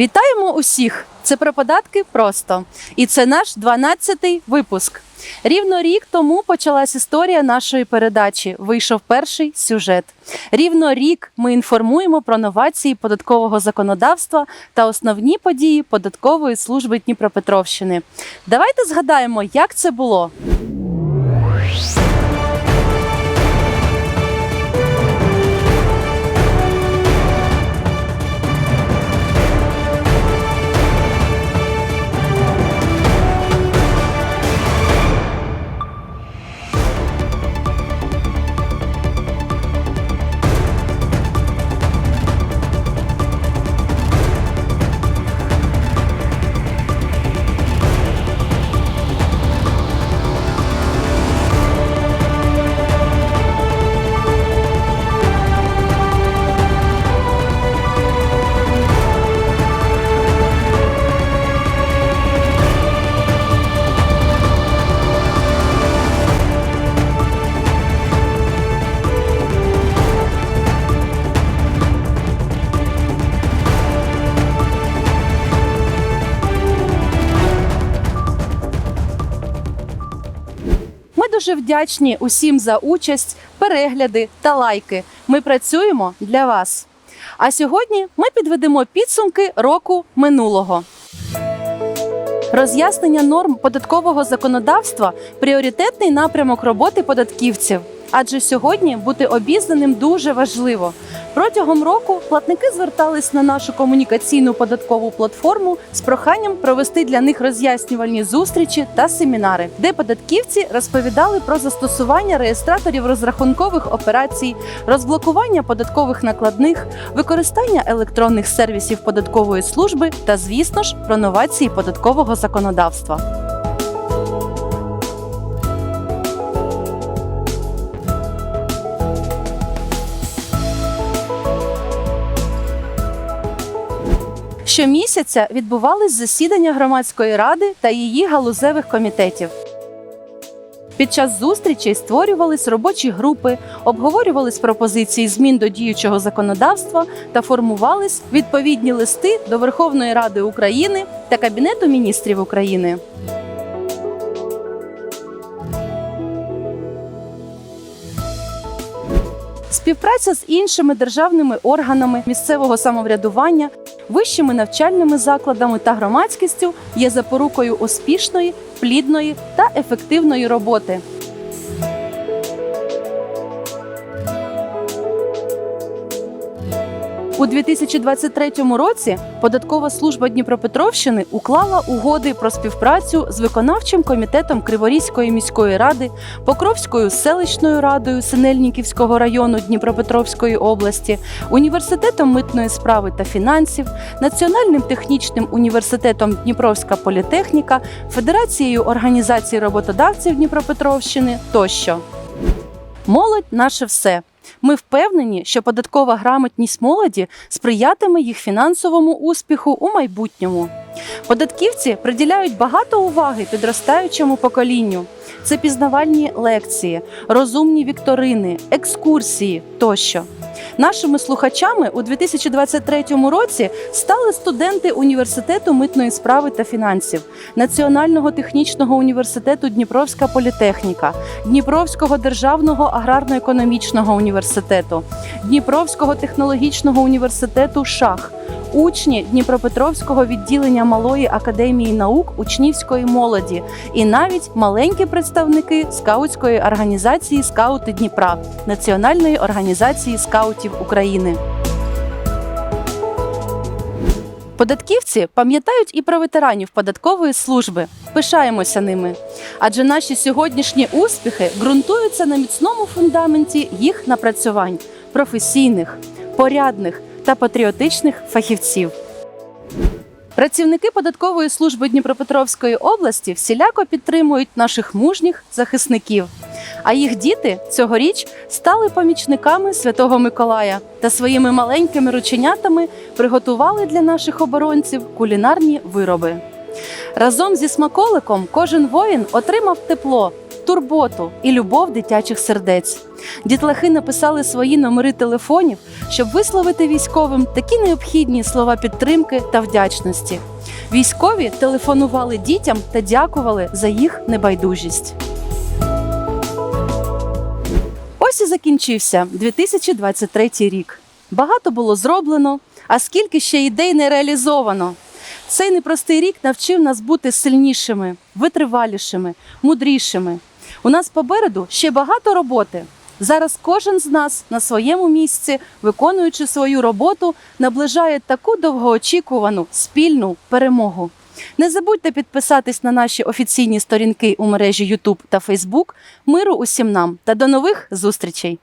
Вітаємо усіх! Це про податки просто. І це наш 12-й випуск. Рівно рік тому почалась історія нашої передачі. Вийшов перший сюжет. Рівно рік ми інформуємо про новації податкового законодавства та основні події податкової служби Дніпропетровщини. Давайте згадаємо, як це було. Дуже вдячні усім за участь, перегляди та лайки. Ми працюємо для вас. А сьогодні ми підведемо підсумки року минулого. Роз'яснення норм податкового законодавства пріоритетний напрямок роботи податківців. Адже сьогодні бути обізнаним дуже важливо. Протягом року платники звертались на нашу комунікаційну податкову платформу з проханням провести для них роз'яснювальні зустрічі та семінари, де податківці розповідали про застосування реєстраторів розрахункових операцій, розблокування податкових накладних, використання електронних сервісів податкової служби та, звісно ж, про новації податкового законодавства. Щомісяця відбувались засідання громадської ради та її галузевих комітетів. Під час зустрічей створювались робочі групи, обговорювались пропозиції змін до діючого законодавства та формувались відповідні листи до Верховної Ради України та Кабінету міністрів України. Співпраця з іншими державними органами місцевого самоврядування, вищими навчальними закладами та громадськістю є запорукою успішної, плідної та ефективної роботи. У 2023 році податкова служба Дніпропетровщини уклала угоди про співпрацю з виконавчим комітетом Криворізької міської ради, Покровською селищною радою Синельниківського району Дніпропетровської області, університетом митної справи та фінансів, Національним технічним університетом Дніпровська політехніка, Федерацією організацій роботодавців Дніпропетровщини тощо. Молодь наше все. Ми впевнені, що податкова грамотність молоді сприятиме їх фінансовому успіху у майбутньому. Податківці приділяють багато уваги підростаючому поколінню. Це пізнавальні лекції, розумні вікторини, екскурсії тощо. Нашими слухачами у 2023 році стали студенти університету митної справи та фінансів, Національного технічного університету Дніпровська політехніка, Дніпровського державного аграрно-економічного університету, Дніпровського технологічного університету ШАХ, учні Дніпропетровського відділення Малої академії наук учнівської молоді і навіть маленькі представники скаутської організації Скаути Дніпра, Національної організації скаутів України. Податківці пам'ятають і про ветеранів податкової служби. Пишаємося ними. Адже наші сьогоднішні успіхи ґрунтуються на міцному фундаменті їх напрацювань професійних, порядних та патріотичних фахівців. Працівники податкової служби Дніпропетровської області всіляко підтримують наших мужніх захисників. А їх діти цьогоріч стали помічниками Святого Миколая та своїми маленькими рученятами приготували для наших оборонців кулінарні вироби. Разом зі смаколиком кожен воїн отримав тепло, турботу і любов дитячих сердець. Дітлахи написали свої номери телефонів, щоб висловити військовим такі необхідні слова підтримки та вдячності. Військові телефонували дітям та дякували за їх небайдужість. Ось і закінчився 2023 рік. Багато було зроблено, а скільки ще ідей не реалізовано. Цей непростий рік навчив нас бути сильнішими, витривалішими, мудрішими. У нас попереду ще багато роботи. Зараз кожен з нас на своєму місці, виконуючи свою роботу, наближає таку довгоочікувану спільну перемогу. Не забудьте підписатись на наші офіційні сторінки у мережі YouTube та Facebook. Миру усім нам та до нових зустрічей!